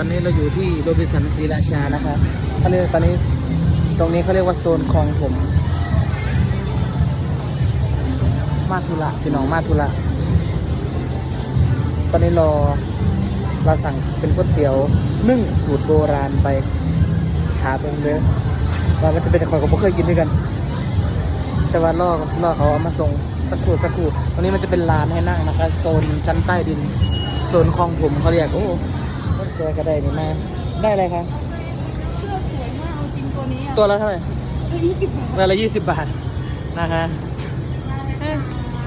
ตอนนี้เราอยู่ที่โรบินสันศรีราชานะครับเขาเรียกตอนนี้ตรงนี้เขาเรียกว่าโซนคลองผม มาทุระพี่น้องมาทุระตอนนี้รอเราสั่งเป็นก๋วยเตี๋ยวนึ่งสูตรโบราณไปหาเป็นเด้อว่ามันจะเป็นคนก็ไม่เคยกินด้วยกัน แต่ว่ารอรอเขาเอามาส่งสักครู่สักครู่ตรงนี้มันจะเป็นลานให้นั่งนะคะโซนชั้นใต้ดิน โซนคลองผมเขาเรียกโอ้ รถแชร์ก็ได้นี่มาได้อะไรคะเสื้อสวยมากเอาจริงตัวนี้อะตัวละเท่าไหร่ยี่สิบบาทตัวละยี่สิบบาทนะคะเอ้ย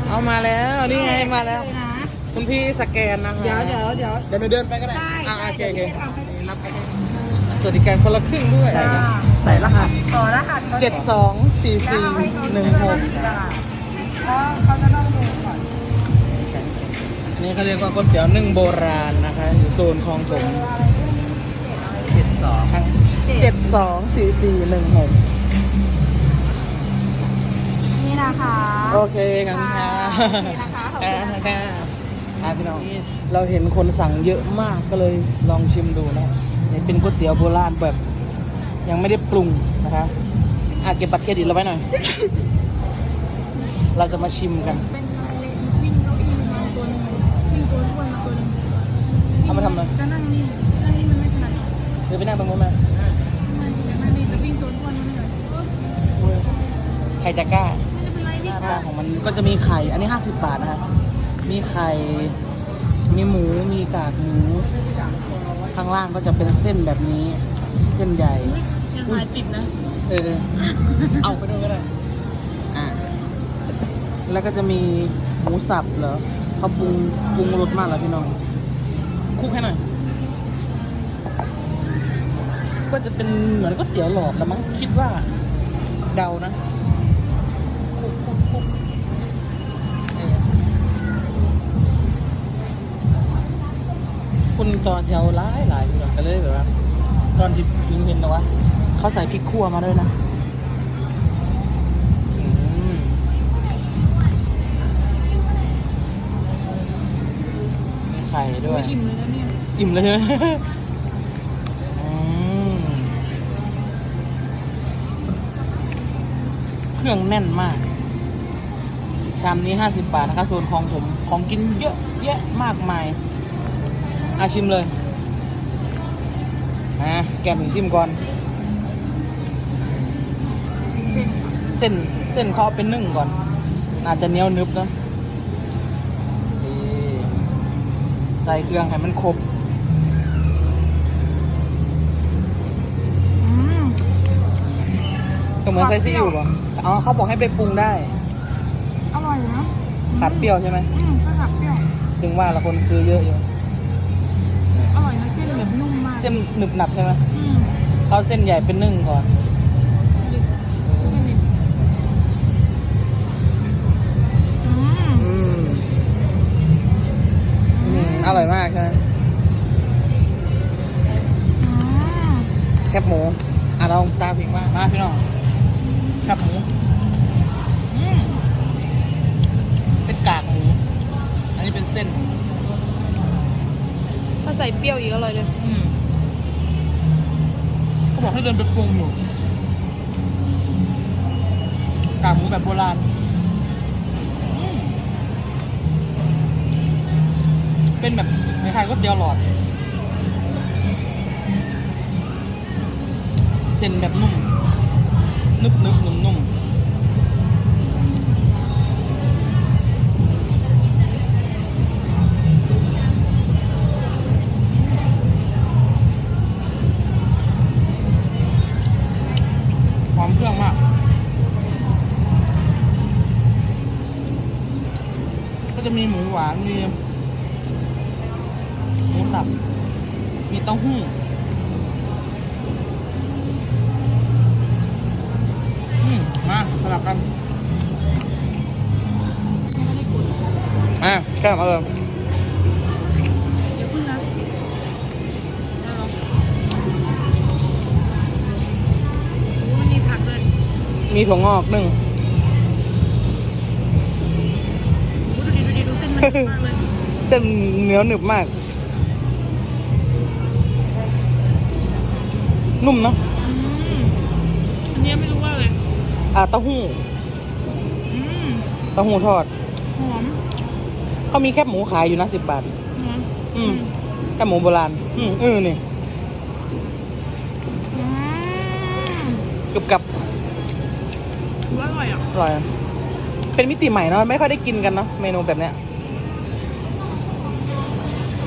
เอามาแล้วนี่ไงมาแล้วคุณพี่สแกนนะคะเดี๋ยวเดี๋ยวเดี๋ยวเดี๋ยวหนูเดินไปก็ได้อ่าโอเคโอเคนับไปสวัสดิการคนละครึ่งด้วยใส่รหัสต่อรหัสเจ็ดสองสี่สี่หนึ่งหกเพราะเขาจะต้องดูก่อนนี่เขาเรียกว่าก๋วยเตี๋ยวนึ่งโบราณนะคะ ซนคลองถมเจ็ดสองเจ็ดสองสี่สี่หนึ่งหกนี่นะคะโอเคครับค่ะนี่นะคะขอบค่ะคุณค่ะอะพี่น้องเราเห็นคนสั่งเยอะมากก็เลยลองชิมดูนะนี่เป็นก๋วยเตี๋ยวโบราณแบบ ยังไม่ได้ปรุงนะคะอะเก็บบัตรเครดิตเราไว้หน่อย เราจะมาชิมกัน ทำอะไรจะนั่งนี่ นั่งนี่มันไม่ถนัดเดี๋ยวไปนั่งตรงนู้นมามันอยากนั่งนี่จะวิ่งตัวอ้วนมันเหนื่อยใครจะกล้าไม่จะเป็นไรหนี่น้าตาของมันก็จะมีไข่ อันนี้ 50 บาทนะครับ มีไข่ มีหมู มีกากหมู ข้างล่างก็จะเป็นเส้นแบบนี้ เส้นใหญ่ ยังหายติดนะ เออ เอาไปด้วยก็ได้ อะแล้วก็จะมีหมูสับเหรอเขาปรุงปรุงรสมากเหรอพี่น้อง คุกให้หน่อย ก็จะเป็นเหมือนก๋วยเตี๋ยวหลอดแล้วมั้งคิดว่า เดานะคลุกคลุกคลุกเอนต่อแถวหลายหลายแบบกันเลยแบบว่า ตอนที่ยิงเห็นนะวะเขาใส่พริกขั่วมาด้วยนะ ไข่ด้วย อิ่มเลยนะเนี่ย อิ่มเลยใช่ไหมอืมเครื่องแน่นมาก ชามนี้ห้าสิบบาทนะคะส่วนของผมของกินเยอะแยะมากมาย อาชิมเลยอะแกมถึงชิมก่อนเส้นเส้น เส้นเขาเอาเป็นนึ่งก่อนอาจจะเหนียวนึบเนอะนี่ ใส่เครื่องให้มันครบอืมก็เหมือนใส่ซีอิ๊วป่ะอ๋อเขาบอกให้ไปปรุงได้ อร่อยนะขาดเปรี้ยวใช่ไหมอืมก็ขัดเปรี้ยว ถึงว่าละคนซื้อเยอะอยู่ อร่อยนะเส้นแบบนุ่มมาก เส้นหนึบหนับใช่ไหมอืมเขาเส้นใหญ่เป็นนึ่งก่อน อืมอร่อยมากใช่ไหมอืมแคบหมู อะลองตามพิงมามาพี่น้องแคบหมูอืมเป็นกากหมูอันนี้เป็นเส้น ถ้าใส่เปรี้ยวอีกอร่อยเลยอืมเขาบอกให้เดินไปปรุงอยู่กากหมูแบบโบราณ เป็นแบบคล้ายๆก๋วยเตี๋ยวหลอด เส้นแบบนุ่มนึบนึบนุ่มนุ่มหอมเครื่องมากก็จะมีหมูหวานมีหมู สับ มีเต้าหู้อืมมาสลับกัน อะแก้มเออเดี๋ยวพึ่งนะโอ้มันมีผักเลย มีถั่วงอกหนึ่งโอ้ดูดิดูดิดูเส้นมันมากเลย เส้นเหนียวหนึบมาก นุ่มเนาะอืมอันเนี้ยไม่รู้ว่าอะไรอ่าเต้าหู้อืมเต้าหู้ทอดหอมเขามีแคบหมูขายอยู่นะสิบบาท หอมอืม แคบหมูโบราณ อืมเออนี่อืมกรึบกับว่าอร่อยอะอร่อยอะเป็นมิติใหม่เนาะไม่ค่อยได้กินกันเนาะเมนูแบบเนี้ย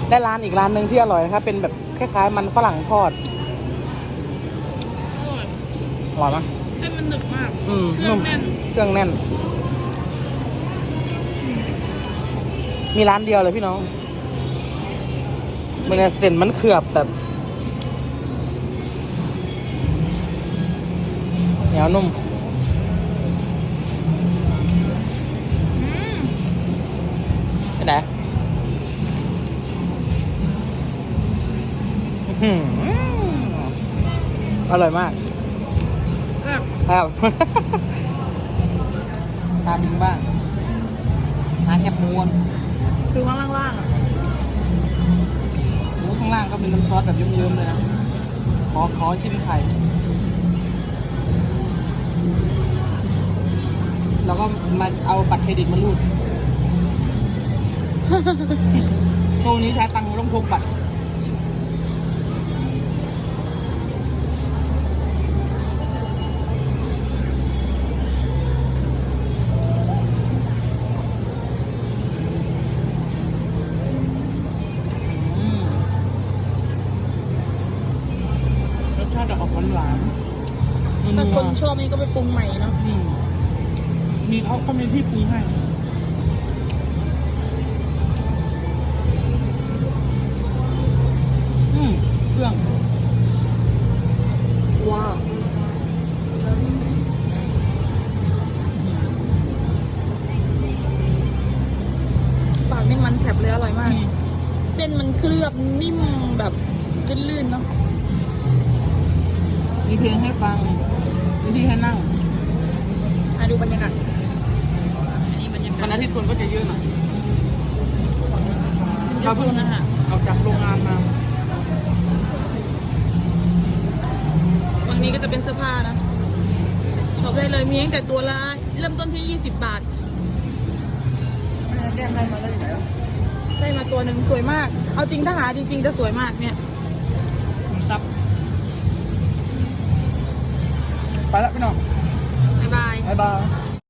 ได้ร้านอีกร้านหนึ่งที่อร่อยนะครับเป็นแบบคล้ายๆมันฝรั่งทอดอร่อย อร่อยไหมเส้นมันหนึบมากอืมเครื่องแน่นเครื่องแน่น มีร้านเดียวเลยพี่น้องมันเนี่ยเส้นมันเขือบแบบเหนียวนุ่ม อืมไปไหนอื้อหืออร่อยมากแบบ ครับ ตามดิงบ้างหาแคบหมูก่อนคือข้างล่างๆอะหมูข้างล่างก็เป็นน้ำซอสแบบเยิ้มๆเลยนะขอขอชิมไข่ แล้วก็มาเอาบัตรเครดิตมารูด ตัวนี้ใช้ตังค์ต้องพกบัตร อืมรสชาติจะออกหวานๆ ถ้า นัว คนชอบนี่ก็ไปปรุงใหม่เนาะ อืมมี เขาเขามีที่ปรุงให้อืมเครื่องว้าวปากนี่มันแถบเลยอร่อยมาก เส้นมันเคลือบนิ่มแบบลื่นๆเนาะมีเพลงให้ฟังมีที่ให้นั่ง อะดูบรรยากาศ อันนี้บรรยากาวันศอาทิตย์คนก็จะเยอะหน่อยจะโซนอาหารเอาจากโรงงานมาฝั่งนี้ก็จะเป็นเสื้อผ้านะช็อปได้เลยมีตั้งแต่ตัวละเริ่มต้นที่ 20 บาทแก้มได้มาได้ไหนได้มาตัวหนึ่งสวยมาก เอาจริงถ้าหาจริง ๆ จะสวยมากเนี่ยซับไปแล้วพี่น้อง บ๊ายบาย บ๊ายบาย